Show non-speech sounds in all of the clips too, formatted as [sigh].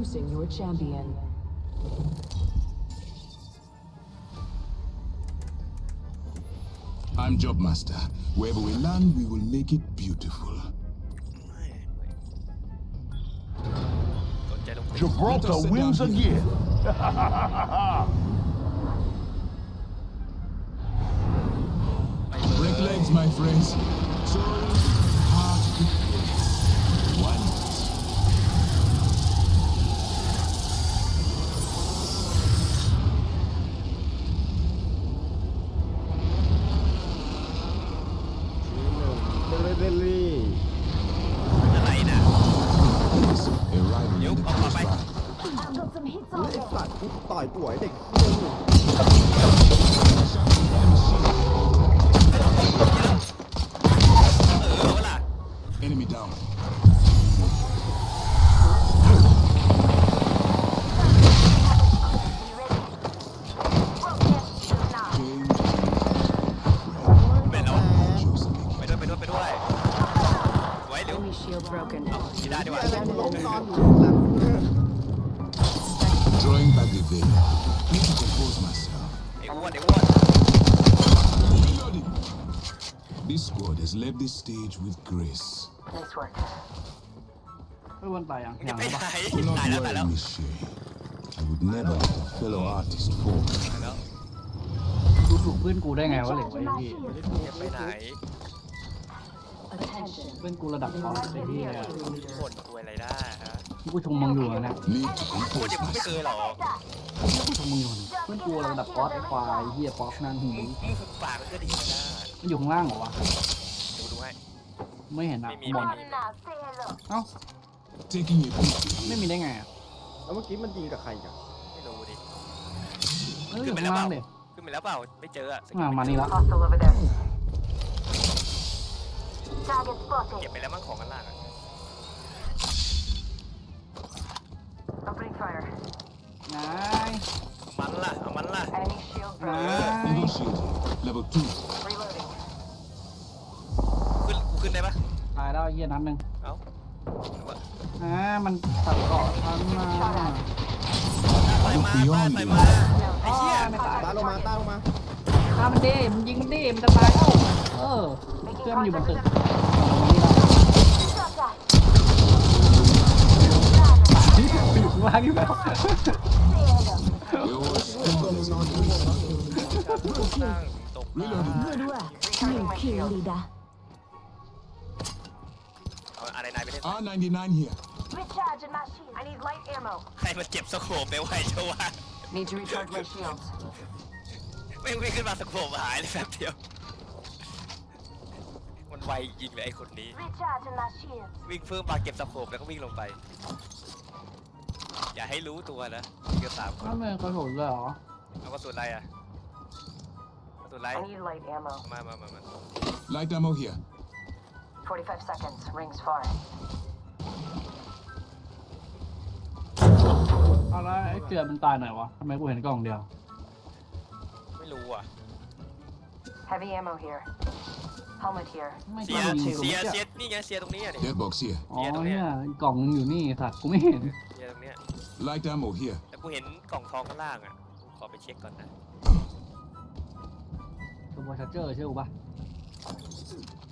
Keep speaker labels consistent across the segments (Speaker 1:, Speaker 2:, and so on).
Speaker 1: Choosing your champion.
Speaker 2: I'm Jobmaster. Wherever we land, we will make it beautiful.
Speaker 3: Gibraltar wins again. [laughs]
Speaker 2: Break legs, my friends. So down. Has left the stage with grace.
Speaker 1: Nice work.
Speaker 4: เฮ้ยวันตายยัง
Speaker 5: มึง
Speaker 4: ยั
Speaker 5: จะ
Speaker 4: ง
Speaker 5: ไป
Speaker 4: ปะ
Speaker 5: ไหน
Speaker 2: Do
Speaker 5: ตาย
Speaker 2: not
Speaker 5: แล้วตายแล้ว
Speaker 2: worry, Miss Shea. I would never let a fellow artist fall.
Speaker 5: ตายแล้ว
Speaker 4: ดูถูกเพื่อนกูได้ไงวะเหล็กไว้พี่
Speaker 5: จะไปไหน
Speaker 1: Attention.
Speaker 4: เพื่อนกูระดับท็อปไอ้ที่เนี่ย
Speaker 5: คนกลัวอะไรได้ฮะ
Speaker 4: ที่กูชมมึงอยู่นะ
Speaker 2: Need to
Speaker 5: พูด
Speaker 2: compose
Speaker 5: เดี๋ยวมึงไม่เค
Speaker 2: myself.
Speaker 5: ยหรอก
Speaker 4: ที่กูชมมึงอยู่นะเพื่อนกูระดับป๊อปไอ้ควายเฮียป๊อปนั่นหู
Speaker 5: มึงฝึกปากมันก็ดีนะได้
Speaker 4: มันอยู่ข้างล่างเหรอวะ
Speaker 5: เดี๋ยวกูดูให้
Speaker 4: ไม่เห็นอะ
Speaker 5: ไม่มี
Speaker 4: ข้างบ
Speaker 5: ไม่
Speaker 4: น
Speaker 5: มี
Speaker 4: เอ้า
Speaker 2: Taking a peek.
Speaker 4: ไม่มีได้ไงอะ
Speaker 6: แล้วเมื่อกี้มันยิงกับใครกัน
Speaker 5: ไม่รู้ดิ
Speaker 4: เอออยู่ข้างล่างเลย
Speaker 5: ขึ้นไปแล้วเปล่า ไม่เจออะ
Speaker 4: อ่ามานี่ละ
Speaker 1: Hostile over there.
Speaker 5: เก็บไปแล้วมั้งของกันล่างอะ
Speaker 1: Opening fire.
Speaker 4: นาย
Speaker 5: เอามันล่ะเอามันล่ะ
Speaker 1: Enemy shield
Speaker 4: นา
Speaker 1: broken.
Speaker 4: ย
Speaker 2: Negotiating. Level two.
Speaker 1: Reloading.
Speaker 5: ขึ้นกูขึ้นได้ปะ
Speaker 4: ตายแล้วไอ้เฮียนัดหนึ่ง
Speaker 5: เอ้าหรือว่า
Speaker 4: อ่ามันตัดเกาะทันมา
Speaker 5: ใส่มาบ้านใส่มา ไอ้เหี้ย
Speaker 4: ไม่ตาย
Speaker 6: ตาลงมาตาลงมา
Speaker 4: ฆ่ามันดิมึงยิงมันดิมันจะตายเอ้าเออเพื่อนมันอยู่บนตึกอยู่ข้างล่างอยู่แล้ว
Speaker 2: Your squad is on the
Speaker 5: นั่งตกปลา
Speaker 1: Recharging my shield.
Speaker 5: เอา
Speaker 2: R99 here.
Speaker 1: Recharging my shield. I need light ammo.
Speaker 5: ใครมาเก็บสโคปไปไว้เจ้าวะ
Speaker 1: Need to recharge my shields.
Speaker 5: ไม่วิ่งขึ้นมาสโคปหายเลยแป๊บเดียว มันไวจริงเลยไอ้คนนี้
Speaker 1: Recharging my shields.
Speaker 5: วิ่งเพิ่มมาเก็บสโคปแล้วก็วิ่งลงไป อย่าให้รู้ตัวนะเกือบสามคน
Speaker 4: ถ้ามันกระสุนเลยเหรอ
Speaker 5: เอากระสุนอะไรอะกระสุนอะไร
Speaker 1: I need light ammo.
Speaker 5: มามามามา
Speaker 2: Light ammo here.
Speaker 1: 45 seconds. Rings far.
Speaker 4: เอาละไอ้เกลือมันตายหน่อยวะทำไมกูเห็นกล่องเดียว
Speaker 5: ไม่รู้อะ
Speaker 1: Heavy ammo here. Helmet here.
Speaker 4: ไม่
Speaker 5: เสี
Speaker 4: ใช่
Speaker 5: ย
Speaker 4: ยิง
Speaker 5: เสียเสียนี่ไง เสียตรงนี้อะนี่
Speaker 2: Dead box here.
Speaker 4: อ๋อเนี่ยกล่องนึงอยู่นี่สัตว์กูไม่เห็น
Speaker 5: เสียตรงเนี้ย
Speaker 2: Light ammo here.
Speaker 5: แต่กูเห็นกล่องทองข้างล่างอะกูขอไปเช็คก่อนนะ
Speaker 4: ตัวชาร์เจอร์เชื่อกูปะ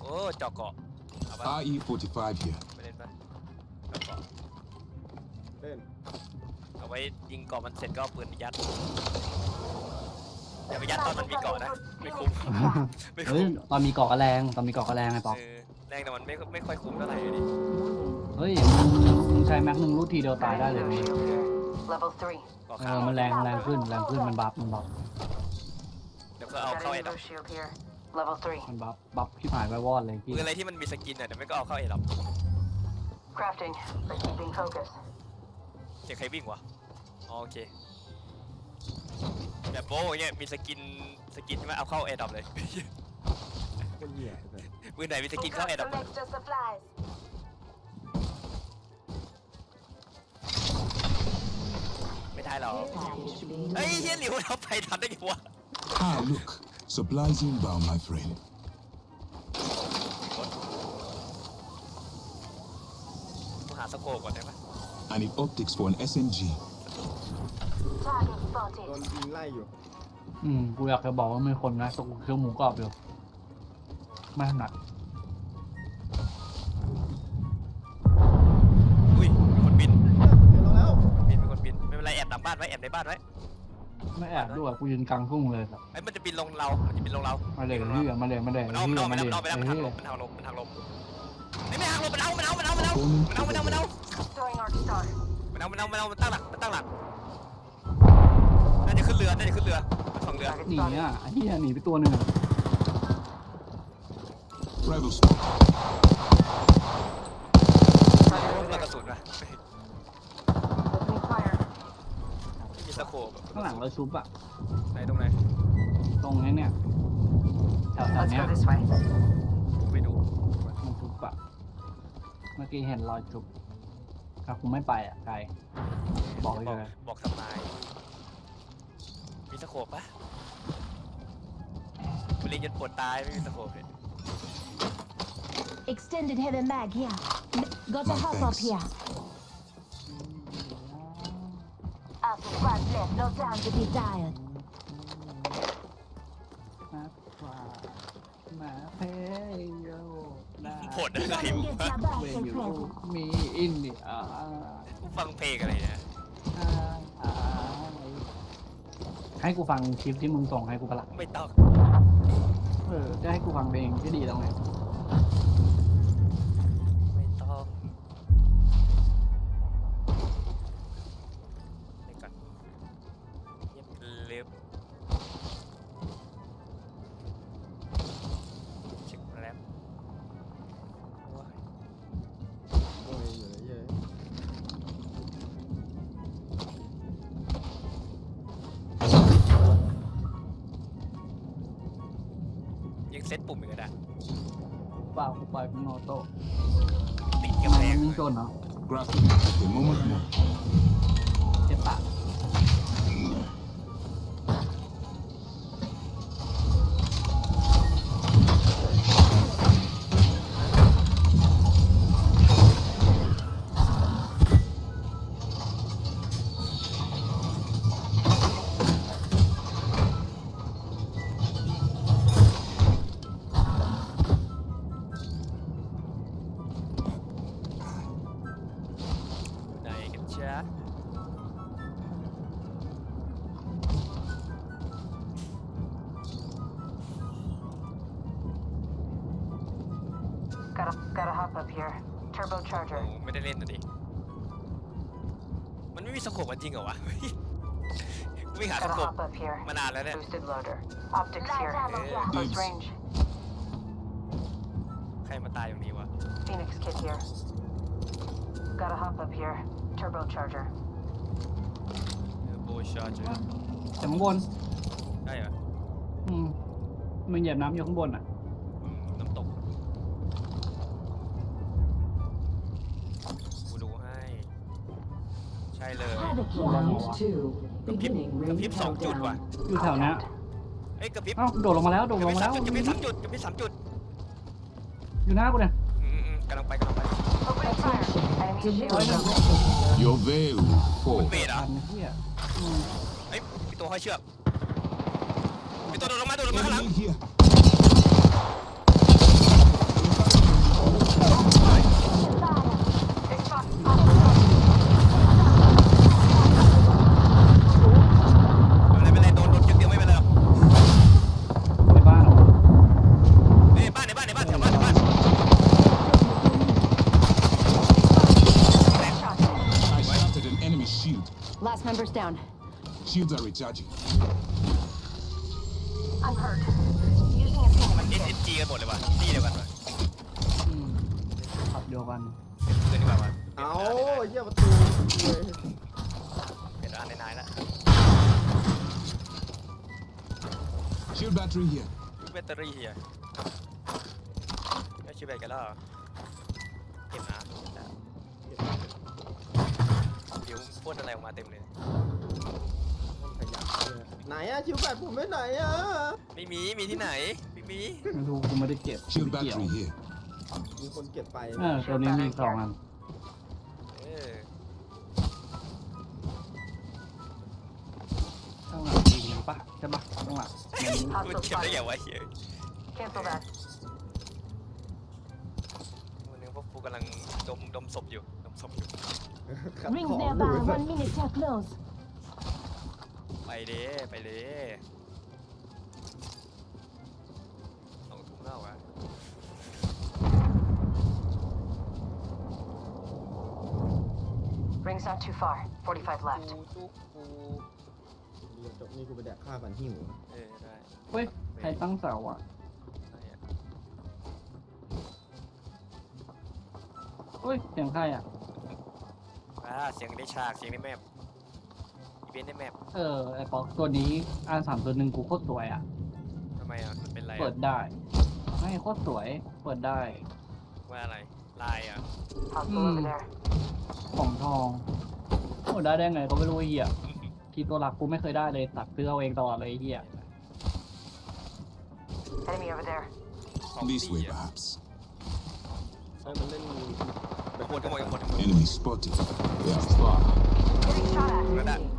Speaker 5: โอ้เจาะเกาะ เอาปะ
Speaker 2: RE45 here.
Speaker 5: ไปเล่นปะเจาะเกาะ
Speaker 6: เล่น
Speaker 5: เอาไว้ยิงเกาะมันเสร็จก็เอาปืนไปยัด อย่าไปยัดตอนมันมีเกาะนะ ไม่คุ้ม ไม่
Speaker 4: เฮ้ย
Speaker 5: คุ้ม
Speaker 4: ตอนมีเกาะกระแรงตอนมีเกาะกระแรงไอ้ปอก
Speaker 5: เออแรงแต่มันไม่ไม่ค่อยคุ้มเท่าไหร่เลยดิ
Speaker 4: เฮ้ยมึงมึงใช้แม็กหนึ่งรูดทีเดียวตายได้เลย
Speaker 1: No shield here. Level 3.
Speaker 5: เกาะ
Speaker 4: เอ
Speaker 5: ขา
Speaker 4: อ
Speaker 5: ว
Speaker 4: มันแรงแรงขึ้นแรงขึ้นมันบัฟมันบัฟ
Speaker 5: เดี๋ยวก็เอาเข้า
Speaker 1: Got
Speaker 5: ไอ้
Speaker 1: a
Speaker 5: ดอก
Speaker 1: no shield here. Level 3.
Speaker 4: มันบัฟบัฟที่หายไปวอดเลยพี่
Speaker 5: ปืนอะไรที่มันมีสกินอะเดี๋ยวไม่ก็เอาเข้าไอ้ดอก
Speaker 1: Crafting. But keeping focus.
Speaker 5: เดี๋ยวใครวิ่งวะอ๋อโอเค แบบโบ้อย่างเงี้ยมีสกินสกินใช่ไหมเอาเข้าไอ้ดอกเลย
Speaker 6: คนเหี้ยเลย
Speaker 5: ปืนไหนมีสกินเข้าไอ้ดอก
Speaker 1: extra supplies.
Speaker 5: ไม่ได้หรอกเฮ้ยเฮียหลิวเราไปทันได้ไงวะ
Speaker 2: Ah, look. Supplies inbound, my friend.
Speaker 5: กูหาสโคปก่อนได้ปะ
Speaker 2: I need optics for an SMG.
Speaker 1: Target
Speaker 6: โด
Speaker 1: spotted.
Speaker 6: นยิงไล่อยู่
Speaker 4: อืมกูอยากจะบอกว่ามีคนนะตกเครื่องหมูกรอบอยู่ไม่ถนัด
Speaker 5: อุ้ยมีคนบิน
Speaker 6: เห็นเราแล้ว
Speaker 5: บินมีคนบินไม่เป็นไรแอบหลังบ้านไว้แอบในบ้านไว้
Speaker 4: ไม่แอบด้วยกูยืนกลางทุ่งเลยครับ
Speaker 5: ไอ้ยมันจะบินลงเรา มันจะบินลงเรา
Speaker 4: มาเลยเฮียมาเลยมาเลย
Speaker 5: มันเอา
Speaker 4: เฮี
Speaker 5: มัน
Speaker 4: ย
Speaker 5: เอา
Speaker 4: มา
Speaker 5: มัน
Speaker 4: เลย
Speaker 5: เอามันเอามัน
Speaker 4: เฮี
Speaker 5: หั
Speaker 4: ย
Speaker 5: กลบมันหักลบมันหักลบไม่ไม่หักลบมันเอามันเอามันเอามันเอามันเอามันเอามันเอา
Speaker 1: Throwing arc star.
Speaker 5: มันเอามันเอามันเอามันตั้งหลักมันตั้งหลักน่าจะขึ้นเรือน่าจะขึ้นเรือมันฝั่งเรือ
Speaker 1: Target
Speaker 4: หนี
Speaker 1: spotted.
Speaker 4: อะเฮียหนีไปตัวหนึ่งอะ
Speaker 2: Rival spot.
Speaker 5: เรือกระสุนป่ะ
Speaker 1: Opening fire.
Speaker 5: ไม่มี สโคป
Speaker 4: ข้างหลังเราชุบอะ
Speaker 5: ไหนตรงไหน
Speaker 4: ตรงนี้เนี่ยแถวๆ
Speaker 1: Let's
Speaker 4: เนี้ย
Speaker 1: go this way.
Speaker 5: ไม่ดู
Speaker 4: มันชุบอะเมื่อกี้เห็นรอยชุบถ้ากูไม่ไปอะไกล บอกเลย
Speaker 5: บอกสปายมีสโคปปะกูเรียนจนปวดตายไม่มีสโคปเลย
Speaker 7: Extended heavy mag here. Got a
Speaker 2: No
Speaker 7: hop up
Speaker 2: thanks.
Speaker 7: here.
Speaker 1: Half the squad left.
Speaker 7: No time to be tired.
Speaker 4: มาขวามาเพโยได้
Speaker 5: ผลอะไร
Speaker 7: Come and get your
Speaker 4: เว
Speaker 7: birthday
Speaker 4: ยู
Speaker 7: present.
Speaker 4: มีอินเดีย
Speaker 5: ฟังเพลงอะไรเนี่ย
Speaker 4: ให้กูฟังคลิปที่มึงส่งให้กูปะละ
Speaker 5: ไม่ต้อง
Speaker 4: เออจะให้กูฟังเพลงที่ดีแล้วไง
Speaker 5: เซตปุ่มอีกก็ได้
Speaker 4: เปล่ากูปล่อยมึงออโต้
Speaker 5: ติด
Speaker 4: ทำ
Speaker 5: กำ
Speaker 4: ไม
Speaker 5: แพง
Speaker 4: มึงจนเนาะ
Speaker 2: Graphic. A moment no.
Speaker 4: เล่
Speaker 5: นนะดิ มันไม่มีสโคปกันจริงเหรอวะกูไม่หาส
Speaker 1: Gotta
Speaker 5: โคป
Speaker 1: hop up here.
Speaker 5: มานานแล้วเนี่ย
Speaker 1: Boosted loader. Optics
Speaker 7: Light
Speaker 1: here.
Speaker 7: ammo here.
Speaker 1: Close
Speaker 2: Dibs.
Speaker 1: range.
Speaker 5: ใครมาตายตรงนี้วะ
Speaker 1: Phoenix kit here. Gotta hop up here. Turbocharger.
Speaker 5: โบชาร์เจอร์
Speaker 4: แต่ข้างบน
Speaker 5: ได้เหรอ
Speaker 4: อืมมึงเหยียบน้ำอยู่ข้างบนอะ
Speaker 5: เลย
Speaker 7: Havoc here.
Speaker 8: Round two.
Speaker 5: กระพริบ
Speaker 8: Beginning
Speaker 5: กระพ
Speaker 8: ring
Speaker 5: ริบสองจุดว่ะ
Speaker 8: countdown.
Speaker 4: อยู่แถวเนี้ย
Speaker 5: เอ้ยกระพริบ
Speaker 4: เอ้าโดดลงมาแล้วโดด
Speaker 5: กระ
Speaker 4: ล
Speaker 5: พริ
Speaker 4: ง
Speaker 5: บ
Speaker 4: มา
Speaker 5: สา
Speaker 4: แล้
Speaker 5: ม
Speaker 4: ว
Speaker 5: จุดกระพริบสามจุดกระพริบสามจุด
Speaker 4: อยู่หน้ากูเนี่ย
Speaker 5: อืมอืมกำลังไปกำลังไป
Speaker 1: Opening fire. Enemy shield.
Speaker 8: Deliver.
Speaker 2: Your veil will fall.
Speaker 5: เบรดเหรอ
Speaker 4: ทันเฮียอืม
Speaker 5: เอ้ยมีตัวห้อยเชือกมีตัวโดดลงมาโดดลงมาข้างหลัง
Speaker 2: Enemy here. Shields are recharging.
Speaker 1: I'm hurt. Using a
Speaker 5: มัน
Speaker 1: Phoenix
Speaker 5: เอ
Speaker 1: kit.
Speaker 5: สจีกันหมดเลยว่ะที่เดียวกันว่ะ
Speaker 4: อืมขับเดียวกัน
Speaker 5: เพื่อนดีกว่าว่ะ
Speaker 6: เอาเยี่ยประตูเว้ย
Speaker 5: เป็นร้านในนายแล้ว
Speaker 2: Shield battery here.
Speaker 5: แบตเตอรี่เฮียไม่ชิบแบตกันแล้วเหรอเก็บนะเดี๋ยวพ่นอะไรออกมาเต็มเลย
Speaker 6: ขยับเลย ไหนอะชิวแบตผมไม่ไหนอะ
Speaker 5: ไม่มีมีที่ไหนไม่มี
Speaker 4: ไม่รู้กูไม่ได้เก็บ
Speaker 2: Shield
Speaker 4: ยว
Speaker 2: ง
Speaker 6: มีคนเก็บไป
Speaker 4: เออตัวนี้มีสองอัน
Speaker 5: เออข้างหลัง
Speaker 4: ปะใช่ปะข้างหลังมั
Speaker 5: เก็บได้อย่า
Speaker 1: ง
Speaker 5: วะเฮีย
Speaker 1: Cancel that.
Speaker 5: วันนึงพวกกูกำลังดมดมศพอยู่ดมศพอยู่
Speaker 7: Rings
Speaker 6: ข
Speaker 7: nearby.
Speaker 6: ดู
Speaker 7: One minute close.
Speaker 5: ไปเด้ไปเด้สองทุ่มแล้ววะ
Speaker 1: Ring's not too far. 45 left.
Speaker 5: กูจุกกู
Speaker 6: เรียนจบนี่กูไปแดกข้าวกันหิว
Speaker 5: เออได้
Speaker 4: เฮ้ย ใครตั้งเสาอะ
Speaker 5: ได้อะ
Speaker 4: เฮ้ย เสียงใครอะ
Speaker 5: อ่าเสียงในฉากเสียงในแมปอี เวนต์ในแมป
Speaker 4: เออไอป๊อกตัวนี้อาสามตัวหนึ่งกูโคตรสวยอะ
Speaker 5: ทำไมอะมันเป็นไร
Speaker 4: เปิ
Speaker 5: อะ
Speaker 4: ดได้ไม่โคตรสวย เปิดได้
Speaker 5: ว่าอะไร ลายอะ
Speaker 1: Hostile
Speaker 4: Hmm.
Speaker 1: over there.
Speaker 4: ของทองโอ้ได้ได้ไงก็ไม่รู้ไอ้เหี้ยทีตัวหลักกูไม่เคยได้เลยตัดซื้อเอาเองตลอดเลยไอ้เหี้ย
Speaker 1: Enemy over there.
Speaker 2: This way,
Speaker 5: อะ
Speaker 2: perhaps.
Speaker 6: เฮ้ยมันเล่น
Speaker 5: ขโมยขโมยขโมยขโมย
Speaker 2: Enemy spotted. They are far.
Speaker 1: Getting shot at.
Speaker 5: Where that?
Speaker 1: Enemy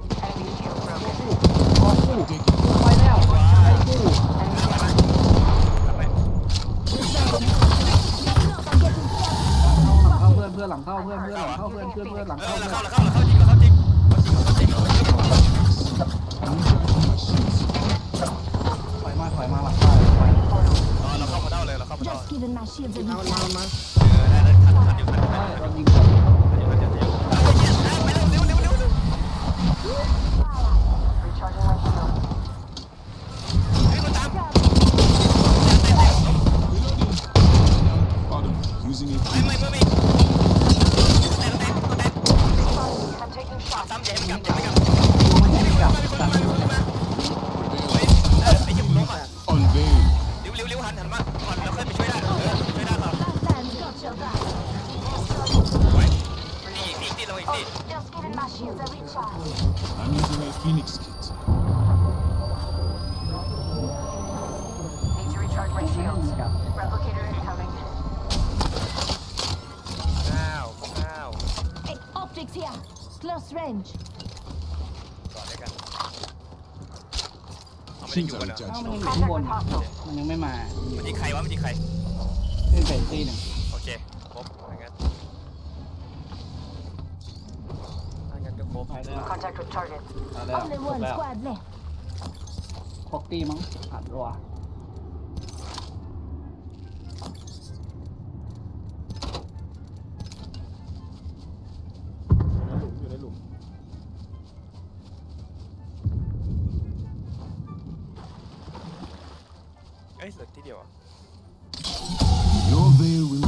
Speaker 4: เพื่อนเพื่อนหลังเข้าเพื่อนเพื่อนหลังเข้าเพื่อนเพื่อนเพื่อนหลัง
Speaker 5: เอ
Speaker 4: เข้า
Speaker 5: อ
Speaker 4: เพื่
Speaker 5: เราเข้าเราเข้าเราเข้าจริงเราเข้าจริงเราจริงเราจริงเราจริง
Speaker 2: I'm recharging my shields.
Speaker 4: ถอยมาถอยมาหลังเข้าถอย
Speaker 5: อ๋อเราเข้ามาเด้าเลยเราเข้ามาเด้า
Speaker 7: Just giving my shields a
Speaker 6: เอามันมา
Speaker 7: recharge.
Speaker 6: มันมา
Speaker 5: อี
Speaker 4: กนี่
Speaker 5: เราอีกนี่
Speaker 7: Just giving my shields a recharge.
Speaker 2: I'm using a Phoenix kit.
Speaker 1: Need to recharge my shields.
Speaker 4: กลับ
Speaker 1: Replicator incoming.
Speaker 5: อ้าวอ้าว
Speaker 7: Hey, optics here. Close range.
Speaker 5: ก่อนด้วยกันเอาไม่ได้อ
Speaker 2: Shields
Speaker 5: ยู่
Speaker 2: are
Speaker 5: บนเหรอ
Speaker 4: เอ้า
Speaker 2: recharged.
Speaker 4: มันยังอยู่ข้าง
Speaker 1: Contact
Speaker 4: บน
Speaker 1: with hostiles.
Speaker 4: มันยังไม่มา
Speaker 5: มันยิงใครวะมันยิงใคร
Speaker 4: ขึ้นเป็นตีหนึ่ง
Speaker 5: โอเคครบอย่างงั้นถ้างั้นก็ครบ
Speaker 4: ไป แล้ว
Speaker 1: Contact with target.
Speaker 4: ไปแล้ว
Speaker 7: Only
Speaker 4: จบ
Speaker 7: one
Speaker 4: แล้ว
Speaker 7: squad left.
Speaker 4: ครบตีมั้งผ่านรัว
Speaker 6: หลุมอยู่ในหลุม
Speaker 5: เอ้ยเหลือที่เดียวอะ
Speaker 2: Your veil will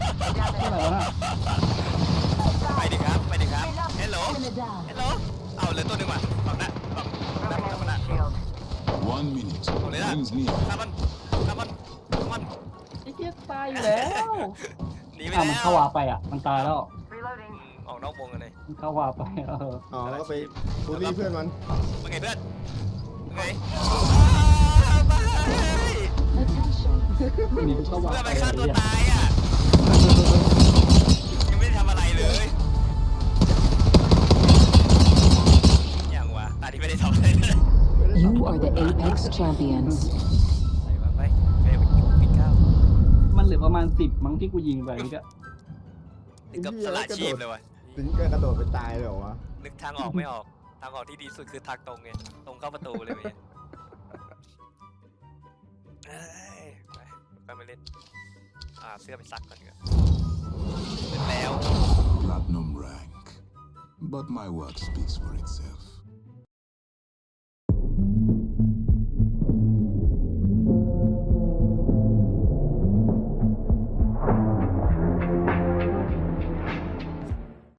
Speaker 4: ที่ไหน
Speaker 1: there.
Speaker 4: วะน่ะ
Speaker 5: ไปดิครับ ไปดิครับ เฮลโหล
Speaker 7: Enemy down.
Speaker 5: เฮลโหล เอาเหลือตัวหนึ่งว่ะลองนะลองลอง
Speaker 1: Broken
Speaker 5: นะลอง
Speaker 1: enemy
Speaker 5: นะ
Speaker 1: shield.
Speaker 2: One minute.
Speaker 5: Oh, yeah.
Speaker 2: Rings near.
Speaker 5: ข้ามมันข้ามมันข้ามมัน
Speaker 4: ไอ้เจี๊ยบตายอยู่แล้ว
Speaker 5: หนีไป
Speaker 4: อ้าว
Speaker 5: แล้
Speaker 4: มัน
Speaker 5: ว
Speaker 4: เข้าวาไปอะ มันตายแล้ว
Speaker 1: Reloading.
Speaker 5: อืมออกนอกวงกันเลย
Speaker 4: มันเข้าวาไปเออ
Speaker 6: อ๋อก็ไปบูลลี่เพื่อนมัน
Speaker 5: เป็นไงเพื่อนเป็นไงอ้าวไป
Speaker 7: Attention.
Speaker 4: หนี เข้าวา
Speaker 5: เพื่อน
Speaker 4: ไป
Speaker 5: ไปฆ่าตัว
Speaker 4: ไอ้เหี้ย
Speaker 5: ตายอะ ยังไม่ได้ทำอะไรเลยอย่างวะตาที่ไม่ได้ทำอะไรเลย
Speaker 8: You are the Apex champions.
Speaker 5: ไปวะไปไปไปกินข้าว
Speaker 4: มันเหลือประมาณสิบมั้งที่กูยิงไปนี่ก็
Speaker 5: นี่ก็สละชีพเลยวะ
Speaker 6: ถึงก็กระโดดไปตายเลยเหรอวะ
Speaker 5: นึกทางออกไม่ออก ทางออกที่ดีสุดคือทางตรงไง ตรงเข้าประตูเลยเว้ ยเอ้ยไปไปมาเล่น อ่า เสื้อไปซักก่อนดีกว่าเสร็จแล้ว
Speaker 2: Platinum rank. But my work speaks for itself.